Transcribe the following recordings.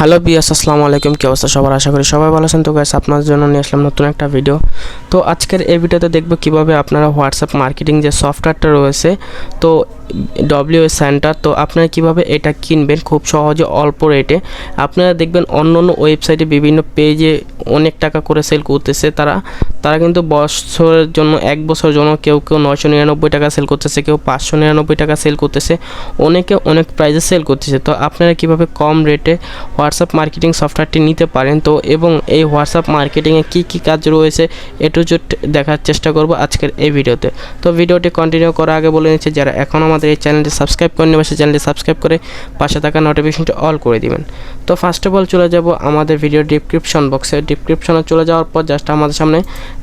Hello বিয়াস, আসসালামু আলাইকুম। কি অবস্থা? সবার আশা করি সবাই ভালো আছেন। তো গাইস আপনার জন্য নিয়ে আসলাম নতুন একটা ভিডিও তো আজকের এই ভিডিওতে দেখব কীভাবে আপনারা হোয়াটসঅ্যাপ মার্কেটিং যে সফটওয়্যারটা রয়েছে, তো ডব্লিউ সেন্টার তো আপনারা কীভাবে এটা কিনবেন খুব সহজে, অল্প রেটে আপনারা দেখবেন অন্য অন্য ওয়েবসাইটে বিভিন্ন পেজে অনেক টাকা করে সেল করতেছে তারা। তারা কিন্তু বছরের জন্য, এক বছরের জন্য কেউ কেউ নয়শো নিরানব্বই টাকা সেল করতেছে, কেউ পাঁচশো নিরানব্বই টাকা সেল করতেছে, অনেকে অনেক প্রাইসে সেল করতেছে। তো আপনারা কীভাবে কম রেটে হোয়াটসঅ্যাপ মার্কেটিং সফটওয়্যারটি নিতে পারেন? তো এবং এই হোয়াটসঅ্যাপ মার্কেটিংয়ে কী কী কাজ রয়েছে এটু জুট দেখার চেষ্টা করব আজকের এই ভিডিওতে। তো ভিডিওটি কন্টিনিউ করার আগে বলে নিচ্ছি, যারা এখন আমাদের এই চ্যানেলটি সাবস্ক্রাইব করে নেবে সেই চ্যানেলটি সাবস্ক্রাইব করে পাশে থাকা নোটিফিকেশনটি অল করে দিবেন। তো ফার্স্ট অফ অল চলে যাব আমাদের ভিডিও ডিসক্রিপশন বক্সে ডিসক্রিপশনে চলে যাওয়ার পর জাস্ট আমাদের সামনে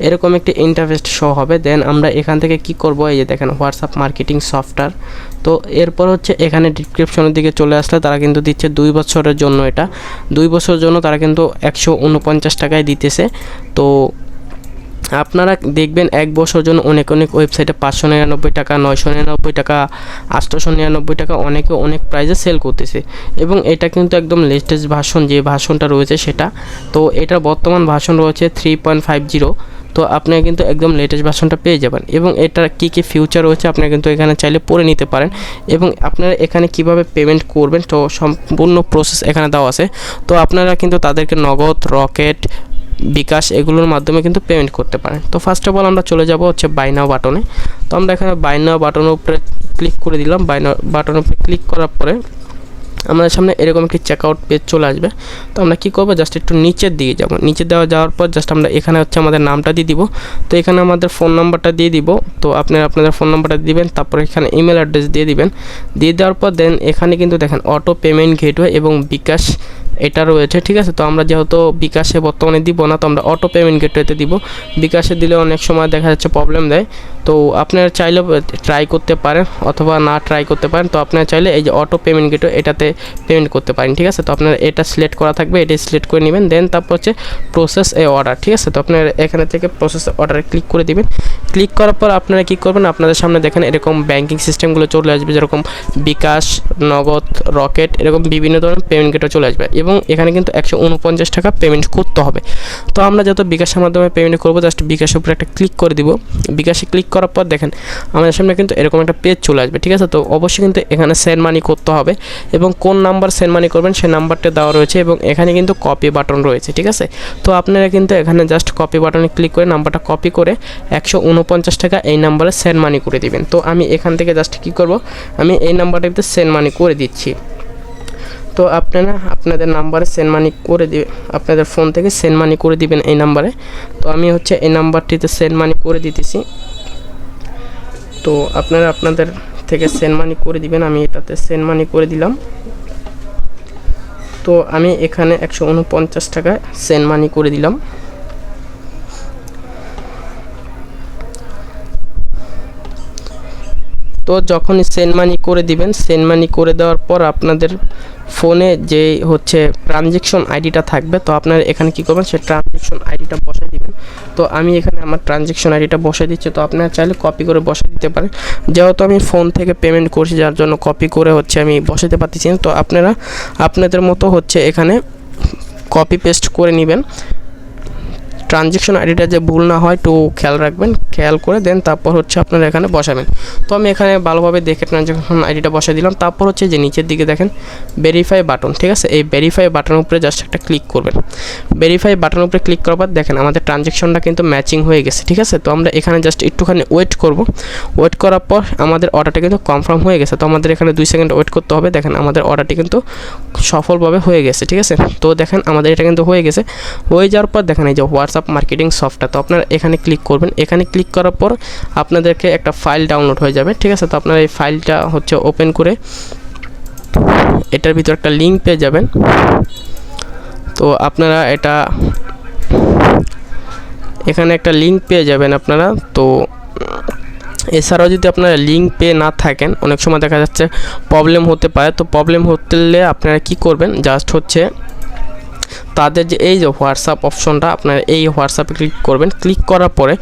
এরকম একটি ইন্টারফেস শো হবে। দেন আমরা এখান থেকে কি করব? এই যে দেখেন হোয়াটসঅ্যাপ মার্কেটিং সফটওয়্যার তো এরপর হচ্ছে এখানে ডিসক্রিপশনের দিকে চলে আসলে তারা কিন্তু দিচ্ছে দুই বছরের জন্য এটা। দুই বছরের জন্য তারা কিন্তু একশো উনপঞ্চাশ টাকায় দিতেছে। তো আপনারা দেখবেন এক বছর জন্য অনেক অনেক ওয়েবসাইটে পাঁচশো নিরানব্বই টাকা, নয়শো নিরানব্বই টাকা, আটশোশো নিরানব্বই টাকা অনেকে অনেক প্রাইজে সেল করতেছে। এবং এটা কিন্তু একদম লেটেস্ট ভার্সন যে ভার্সনটা রয়েছে সেটা। তো এটার বর্তমান ভার্সন রয়েছে থ্রি পয়েন্ট ফাইভ জিরো তো আপনারা কিন্তু একদম লেটেস্ট ভার্সনটা পেয়ে যাবেন এবং এটার কী কী ফিউচার রয়েছে আপনারা কিন্তু এখানে চাইলে পড়ে নিতে পারেন এবং আপনারা এখানে কীভাবে পেমেন্ট করবেন তো সম্পূর্ণ প্রসেস এখানে দেওয়া আছে। তো আপনারা কিন্তু তাদেরকে নগদ রকেট বিকাশ এগুলোর মাধ্যমে কিন্তু পেমেন্ট করতে পারেন। তো ফার্স্ট অফ অল আমরা চলে যাব হচ্ছে বাই নাও বাটনে তো আমরা এখানে বাই নাও বাটনের উপরে ক্লিক করে দিলাম। বাই নাও বাটনের উপরে ক্লিক করার পরে আমাদের সামনে এরকম একটি চেকআউট পেজ চলে আসবে। তো আমরা কী করব? জাস্ট একটু নিচের দিকে যাব। নিচে দেওয়া যাওয়ার পর জাস্ট আমরা এখানে হচ্ছে আমাদের নামটা দিয়ে দিব। তো এখানে আমাদের ফোন নাম্বারটা দিয়ে দিব। তো আপনারা আপনাদের ফোন নাম্বারটা দিবেন, তারপর এখানে ইমেল অ্যাড্রেস দিয়ে দিবেন। দিয়ে দেওয়ার পর দেন এখানে কিন্তু দেখেন অটো পেমেন্ট গেটওয়ে এবং বিকাশ এটা রয়েছে, ঠিক আছে? তো আমরা যেহেতু বিকাশে বর্তমানে দিব না, তো আমরা অটো পেমেন্ট গেটওয়েতে দিব। বিকাশে দিলে অনেক সময় দেখা যাচ্ছে প্রবলেম দেয়। তো আপনারা চাইলে ট্রাই করতে পারেন, অথবা না ট্রাই করতে পারেন। তো আপনারা চাইলে এই যে অটো পেমেন্ট গেটওয়ে এটাতে পেমেন্ট করতে পারেন, ঠিক আছে? তো আপনারা এটা সিলেক্ট করা থাকবে, এটা সিলেক্ট করে নেবেন। দেন তারপর হচ্ছে প্রসেস এ অর্ডার ঠিক আছে? তো আপনারা এখানে থেকে প্রসেস অর্ডারে ক্লিক করে দিবেন। ক্লিক করার পর আপনারা কী করবেন? আপনাদের সামনে দেখেন এরকম ব্যাঙ্কিং সিস্টেমগুলো চলে আসবে, যেরকম বিকাশ, নগদ রকেট এরকম বিভিন্ন ধরনের পেমেন্ট গেটও চলে আসবে। এবং এখানে কিন্তু একশো উনপঞ্চাশ টাকা পেমেন্ট করতে হবে। তো আমরা যত বিকাশের মাধ্যমে পেমেন্ট করব জাস্ট বিকাশের উপরে একটা ক্লিক করে দিব। বিকাশে ক্লিক করার পর দেখেন, আমাদের সামনে কিন্তু এরকম একটা পেজ চলে আসবে, ঠিক আছে? তো অবশ্যই কিন্তু এখানে সেন্ড মানি করতে হবে এবং কোন নাম্বার সেন্ড মানি করবেন সেই নাম্বারটা দেওয়া রয়েছে এবং এখানে কিন্তু কপি বাটন রয়েছে, ঠিক আছে? তো আপনারা কিন্তু এখানে জাস্ট কপি বাটনে ক্লিক করে নাম্বারটা কপি করে একশো উনপঞ্চাশ টাকা এই নাম্বারে সেন্ড মানি করে দিবেন। তো আমি এখান থেকে জাস্ট কী করব, আমি এই নাম্বারটাতে সেন্ড মানি করে দিচ্ছি। তো আপনারা আপনাদের নাম্বারে সেন্ড মানি করে দিবে। আপনাদের ফোন থেকে সেন্ড মানি করে দিবেন এই নাম্বারে। তো আমি হচ্ছে এই নাম্বারটিতে সেন্ড মানি করে দিতেছি। তো আপনারা আপনাদের থেকে সেন্ড মানি করে দিবেন, আমি এটাতে সেন্ড মানি করে দিলাম। তো আমি এখানে একশো উনপঞ্চাশ টাকায় সেন্ড মানি করে দিলাম। তো যখনই সেন্ড মানি করে দিবেন সেন্ড মানি করে দেওয়ার পর আপনাদের ফোনে যে হচ্ছে ট্রানজেকশন আইডিটা থাকবে, তো আপনারা এখানে কি করবেন, সেই ট্রানজেকশন আইডিটা বসাই দিবেন। তো আমি এখানে আমার ট্রানজেকশন আইডিটা বসাই দিচ্ছি, তো আপনারা চাইলে কপি করে বসাই দিতে পারেন। যেহেতু আমি ফোন থেকে পেমেন্ট করছি, যার জন্য কপি করে হচ্ছে আমি বসাতে পারতেছি তো আপনারা আপনাদের মতো হচ্ছে এখানে কপি পেস্ট করে নেবেন। ট্রানজেকশন আইডিটা যে ভুল না হয়, একটু খেয়াল রাখবেন, খেয়াল করে দেন, তারপর হচ্ছে আপনারা এখানে বসাবেন। তো আমি এখানে ভালোভাবে দেখে ট্রানজেকশন আইডিটা বসাই দিলাম, তারপর হচ্ছে যে নিচের দিকে দেখেন ভেরিফাই বাটন ঠিক আছে? এই ভেরিফাই বাটনের উপরে জাস্ট একটা ক্লিক করবেন। ভেরিফাই বাটনের উপরে ক্লিক করার পর দেখেন, আমাদের ট্রানজেকশনটা কিন্তু ম্যাচিং হয়ে গেছে, ঠিক আছে? তো আমরা এখানে জাস্ট একটুখানি ওয়েট করব। ওয়েট করার পর আমাদের অর্ডারটা কিন্তু কনফার্ম হয়ে গেছে। তো আমাদের এখানে দুই সেকেন্ড ওয়েট করতে হবে। দেখেন, আমাদের অর্ডারটি কিন্তু সফলভাবে হয়ে গেছে, ঠিক আছে? তো দেখেন, আমাদের এটা কিন্তু হয়ে গেছে। হয়ে যাওয়ার পর দেখেন, এই যে হোয়াটসঅ্যাপ মার্কেটিং সফটওয়্যার তো আপনারা এখানে ক্লিক করবেন। এখানে ক্লিক করার পর আপনাদেরকে একটা ফাইল ডাউনলোড হয়ে যাবে, ঠিক আছে? তো আপনারা এই ফাইলটা হচ্ছে ওপেন করে এটার ভিতর একটা লিঙ্ক পেয়ে যাবেন। তো আপনারা এটা এখানে একটা লিঙ্ক পেয়ে যাবেন আপনারা। তো এছাড়াও যদি আপনারা লিঙ্ক পেয়ে না থাকেন, অনেক সময় দেখা যাচ্ছে প্রবলেম হতে পারে। তো প্রবলেম হতে আপনারা কি করবেন? জাস্ট হচ্ছে তাদের যে এই যে হোয়াটসঅ্যাপ অপশনটা আপনারা এই হোয়াটসঅ্যাপে ক্লিক করবেন। ক্লিক করার পরে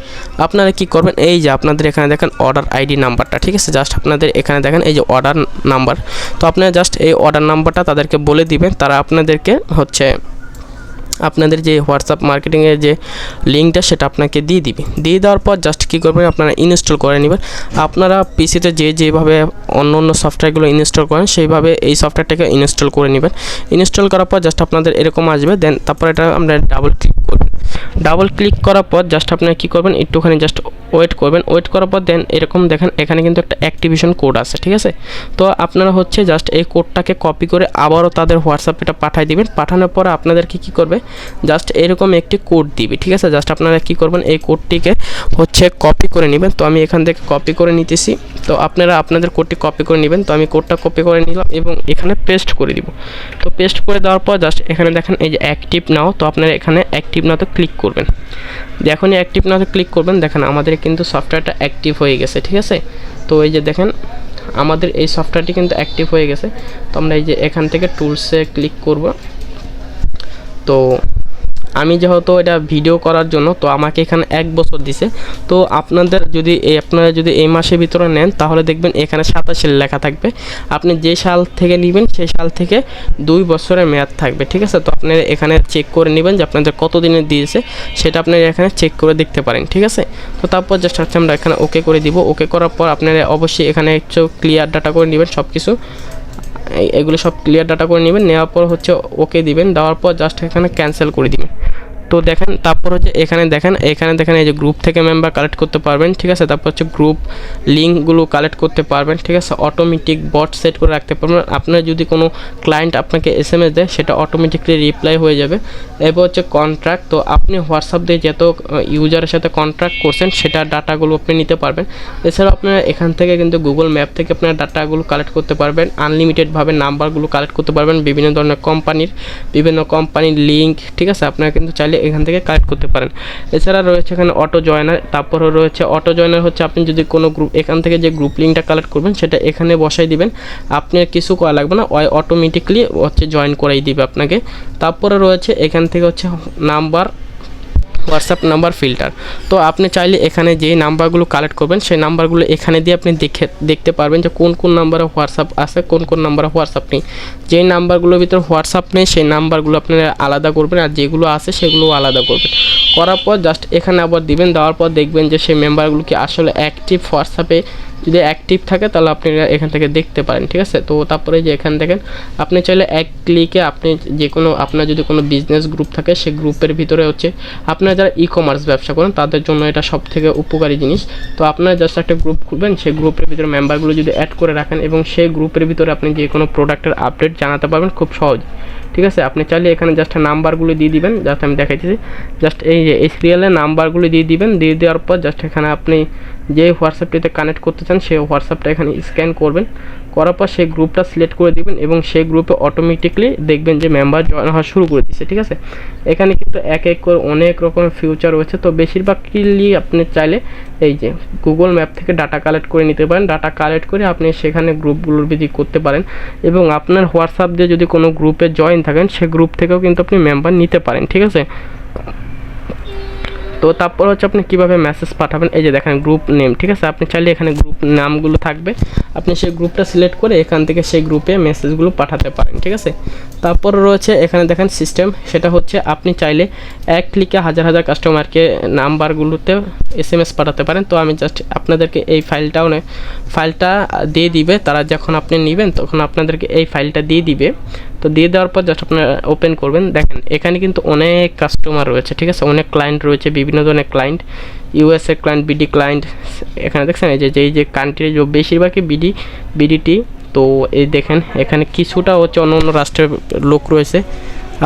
আপনারা কি করবেন? এই যে আপনাদের এখানে দেখেন অর্ডার আইডি নাম্বারটা, ঠিক আছে? জাস্ট আপনাদের এখানে দেখেন এই যে অর্ডার নাম্বার। তো আপনারা জাস্ট এই অর্ডার নাম্বারটা তাদেরকে বলে দিবেন। তারা আপনাদেরকে হচ্ছে আপনাদের যে হোয়াটসঅ্যাপ মার্কেটিংয়ের যে লিঙ্কটা সেটা আপনাকে দিয়ে দিবে। দিয়ে দেওয়ার পর জাস্ট কী করবেন? আপনারা ইনস্টল করে নেবেন। আপনারা পিসিতে যে যেভাবে অন্য অন্য সফটওয়্যারগুলো ইনস্টল করেন, সেইভাবে এই সফটওয়্যারটাকে ইনস্টল করে নেবেন। ইনস্টল করার পর জাস্ট আপনাদের এরকম আসবে দেন তারপর এটা আপনারা ডাবল ক্লিক করবেন ডাবল ক্লিক করার পর জাস্ট আপনারা কী করবেন, একটুখানি জাস্ট ওয়েট করবেন। ওয়েট করার পর দেন এরকম দেখেন, এখানে কিন্তু একটা অ্যাক্টিভেশন কোড আছে, ঠিক আছে? তো আপনারা হচ্ছে জাস্ট এই কোডটাকে কপি করে আবারও তাদের হোয়াটসঅ্যাপে এটা পাঠিয়ে দিবেন। পাঠানোর পর আপনাদেরকে কী করবে জাস্ট এরকম একটি কোড দিবে, ঠিক আছে? জাস্ট আপনারা কী করবেন, এই কোডটিকে হচ্ছে কপি করে নেবেন। তো আমি এখান থেকে কপি করে নিতেছি। তো আপনারা, আপনাদের কোডটি কপি করে নেবেন। তো আমি কোডটা কপি করে নিলাম এবং এখানে পেস্ট করে দিব। তো পেস্ট করে দেওয়ার পর জাস্ট এখানে দেখেন এই যে অ্যাক্টিভ নাও তো আপনারা এখানে অ্যাক্টিভ নাওতে ক্লিক করবেন। যখনই অ্যাক্টিভ নাওতে ক্লিক করবেন, দেখেন আমাদের কিন্তু সফটওয়্যারটা অ্যাক্টিভ হয়ে গেছে, ঠিক আছে? তো এই যে দেখেন, আমাদের এই সফটওয়্যারটি কিন্তু অ্যাক্টিভ হয়ে গেছে। তো আমরা এই যে এখান থেকে টুলসে ক্লিক করব। তো আমি যেহেতু এটা ভিডিও করার জন্য, তো আমাকে এখানে এক বছর দিছে। তো আপনাদের যদি আপনারা যদি এই মাসের ভিতরে নেন, তাহলে দেখবেন এখানে সাতাশের লেখা থাকবে। আপনি যে সাল থেকে নেবেন, সেই সাল থেকে দুই বছরের মেয়াদ থাকবে, ঠিক আছে? তো আপনি এখানে চেক করে নেবেন যে আপনাদের কত দিনের দিয়েছে, সেটা আপনারা এখানে চেক করে দেখতে পারেন, ঠিক আছে? তো তারপর জাস্ট হচ্ছে আমরা এখানে ওকে করে দিব। ওকে করার পর আপনারা অবশ্যই এখানে একটু ক্লিয়ার ডাটা করে নেবেন সব কিছু এগুলো সব ক্লিয়ার ডাটা করে নেবেন। নেওয়ার পর হচ্ছে ওকে দিবেন। দেওয়ার পর জাস্ট এখানে ক্যান্সেল করে দিবেন। তো দেখেন, তারপর হচ্ছে এখানে দেখেন এখানে দেখেন এই যে গ্রুপ থেকে মেম্বার কালেক্ট করতে পারবেন, ঠিক আছে? তারপর হচ্ছে গ্রুপ লিঙ্কগুলো কালেক্ট করতে পারবেন, ঠিক আছে? অটোমেটিক বট সেট করে রাখতে পারবেন। আপনার যদি কোনো ক্লায়েন্ট আপনাকে এস এম এস দেয়, সেটা অটোমেটিকলি রিপ্লাই হয়ে যাবে। এবার হচ্ছে কন্ট্রাক্ট তো আপনি হোয়াটসঅ্যাপ দিয়ে যত ইউজারের সাথে কন্ট্রাক্ট করছেন, সেটা ডাটাগুলো আপনি নিতে পারবেন। এছাড়াও আপনারা এখান থেকে কিন্তু গুগল ম্যাপ থেকে আপনারা ডাটাগুলো কালেক্ট করতে পারবেন। আনলিমিটেডভাবে নাম্বারগুলো কালেক্ট করতে পারবেন বিভিন্ন ধরনের কোম্পানির বিভিন্ন কোম্পানির লিঙ্ক ঠিক আছে? আপনারা কিন্তু চাইলে এখান থেকে কালেক্ট করতে পারেন। এছাড়া রয়েছে এখানে অটো জয়নার তারপরও রয়েছে অটো জয়নার হচ্ছে আপনি যদি কোনো গ্রুপ এখান থেকে যে গ্রুপ লিঙ্কটা কালেক্ট করবেন সেটা এখানে বসাই দিবেন। আপনি কিছু করা লাগবে না অটোমেটিকলি হচ্ছে জয়েন করাই দিবে আপনাকে। তারপরে রয়েছে এখান থেকে হচ্ছে নাম্বার হোয়াটসঅ্যাপ নাম্বার ফিল্টার। তো আপনি চাইলে এখানে যে নাম্বারগুলো কালেক্ট করবেন, সেই নাম্বারগুলো এখানে দিয়ে আপনি দেখে, দেখতে পারবেন যে কোন কোন নাম্বারে হোয়াটসঅ্যাপ আছে, কোন কোন নাম্বারে হোয়াটসঅ্যাপ নেই। যেই নাম্বারগুলোর ভিতরে হোয়াটসঅ্যাপ নেই, সেই নাম্বারগুলো আপনারা আলাদা করবেন আর যেগুলো আছে সেগুলো আলাদা করবেন। করার পর জাস্ট এখানে আবার দিবেন, দেওয়ার পর দেখবেন যে সেই মেম্বারগুলো কি আসলে অ্যাক্টিভ হোয়াটসঅ্যাপে যদি অ্যাক্টিভ থাকে, তাহলে আপনি এখান থেকে দেখতে পারেন, ঠিক আছে? তো তারপরে যে এখান থেকে আপনি চাইলে এক ক্লিকে আপনি যে কোনো, আপনার যদি কোনো বিজনেস গ্রুপ থাকে সেই গ্রুপের ভিতরে হচ্ছে, আপনারা যারা ই কমার্স ব্যবসা করেন, তাদের জন্য এটা সব থেকে উপকারী জিনিস। তো আপনারা জাস্ট একটা গ্রুপ খুলবেন সেই গ্রুপের ভিতরে মেম্বারগুলো যদি অ্যাড করে রাখেন, এবং সেই গ্রুপের ভিতরে আপনি যে কোনো প্রোডাক্টের আপডেট জানাতে পারবেন খুব সহজ। ঠিক আছে? আপনি চাইলে এখানে জাস্ট নাম্বারগুলো দিয়ে দিবেন জাস্ট আমি দেখাইতেছি। জাস্ট এই যে এই সিরিয়ালের নাম্বারগুলো দিয়ে দিবেন, দিয়ে দেওয়ার পর জাস্ট এখানে আপনি যে হোয়াটসঅ্যাপটিতে কানেক্ট করতে চান সেই হোয়াটসঅ্যাপটা এখানে স্ক্যান করবেন। করার পর সেই গ্রুপটা সিলেক্ট করে দিবেন এবং সেই গ্রুপে অটোমেটিকলি দেখবেন যে মেম্বার জয়েন হওয়া শুরু করে দিচ্ছে ঠিক আছে? এখানে কিন্তু এক এক করে অনেক রকমের ফিউচার রয়েছে। তো বেশিরভাগ কিলি আপনি চাইলে এই যে গুগল ম্যাপ থেকে ডাটা কালেক্ট করে নিতে পারেন। ডাটা কালেক্ট করে আপনি সেখানে গ্রুপগুলোর ভিত্তি করতে পারেন এবং আপনার হোয়াটসঅ্যাপ দিয়ে যদি কোনো গ্রুপে জয়েন থাকেন, সে গ্রুপ থেকেও কিন্তু আপনি মেম্বার নিতে পারেন, ঠিক আছে? তো তারপর হচ্ছে আপনি কীভাবে মেসেজ পাঠাবেন? এই যে দেখেন গ্রুপ নেম ঠিক আছে? আপনি চাইলে এখানে গ্রুপ নামগুলো থাকবে। আপনি সেই গ্রুপটা সিলেক্ট করে এখান থেকে সেই গ্রুপে মেসেজগুলো পাঠাতে পারেন, ঠিক আছে? তারপর রয়েছে এখানে দেখেন সিস্টেম সেটা হচ্ছে আপনি চাইলে এক ক্লিকে হাজার হাজার কাস্টমারকে নাম্বারগুলোতে এস এম এস পাঠাতে পারেন। তো আমি জাস্ট আপনাদেরকে এই ফাইলটাও ফাইলটা দিয়ে দিবে। তারা যখন আপনি নেবেন, তখন আপনাদেরকে এই ফাইলটা দিয়ে দিবে। তো দিয়ে দেওয়ার পর জাস্ট আপনারা ওপেন করবেন। দেখেন, এখানে কিন্তু অনেক কাস্টমার রয়েছে, ঠিক আছে? অনেক ক্লায়েন্ট রয়েছে, বিভিন্ন ধরনের client USA client BD client এখানে দেখছেন? এই যে, যেই যে কান্ট্রি বেশিরভাগই বিডি বিডিটি তো এই দেখেন, এখানে কিছুটা হচ্ছে অন্য অন্য রাষ্ট্রের লোক রয়েছে।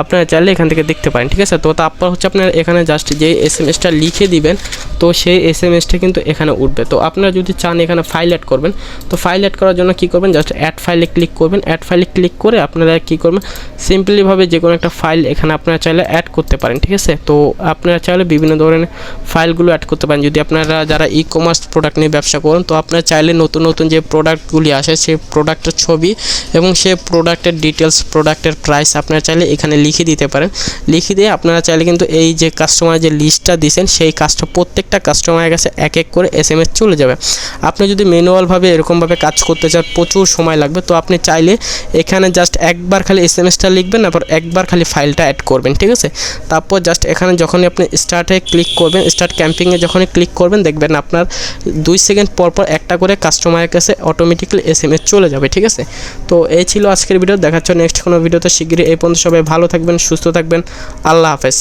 আপনারা চাইলে এখান থেকে দেখতে পারেন, ঠিক আছে? তো তারপর হচ্ছে আপনারা এখানে জাস্ট যে এস এম এসটা লিখে দিবেন তো সেই এস এম এসটা কিন্তু এখানে উঠবে। তো আপনারা যদি চান এখানে ফাইল অ্যাড করবেন, তো ফাইল অ্যাড করার জন্য কী করবেন? জাস্ট অ্যাড ফাইলে ক্লিক করবেন। অ্যাড ফাইলে ক্লিক করে আপনারা কী করবেন? সিম্পলিভাবে যে কোনো একটা ফাইল এখানে আপনারা চাইলে অ্যাড করতে পারেন, ঠিক আছে? তো আপনারা চাইলে বিভিন্ন ধরনের ফাইলগুলো অ্যাড করতে পারেন। যদি আপনারা যারা ই কমার্স প্রোডাক্ট নিয়ে ব্যবসা করেন, তো আপনারা চাইলে নতুন নতুন যে প্রোডাক্টগুলি আসে, সেই প্রোডাক্টের ছবি এবং সেই প্রোডাক্টের ডিটেলস প্রোডাক্টের প্রাইস আপনারা চাইলে এখানে লিখে দিতে পারেন। লিখে দিয়ে আপনারা চাইলে কিন্তু এই যে কাস্টমার যে লিস্টটা দিয়েছেন, সেই কাজটা প্রত্যেকটা কাস্টমারের কাছে এক এক করে এস এম এস চলে যাবে। আপনি যদি ম্যানুয়ালভাবে এরকমভাবে কাজ করতে চান, প্রচুর সময় লাগবে। তো আপনি চাইলে এখানে জাস্ট একবার খালি এস এম এসটা লিখবেন, তারপর একবার খালি ফাইলটা অ্যাড করবেন, ঠিক আছে? তারপর জাস্ট এখানে যখনই আপনি স্টার্টে ক্লিক করবেন স্টার্ট ক্যাম্পিংয়ে যখনই ক্লিক করবেন, দেখবেন আপনার দুই সেকেন্ড পর পর একটা করে কাস্টমারের কাছে অটোমেটিক্যালি এস এম এস চলে যাবে, ঠিক আছে? তো এই ছিল আজকের ভিডিও দেখাচ্ছ নেক্সট কোনো ভিডিওতে শিগগিরই এই পর্যন্ত সবাই ভালো থাকবেন, সুস্থ থাকবেন। আল্লাহ হাফেজ।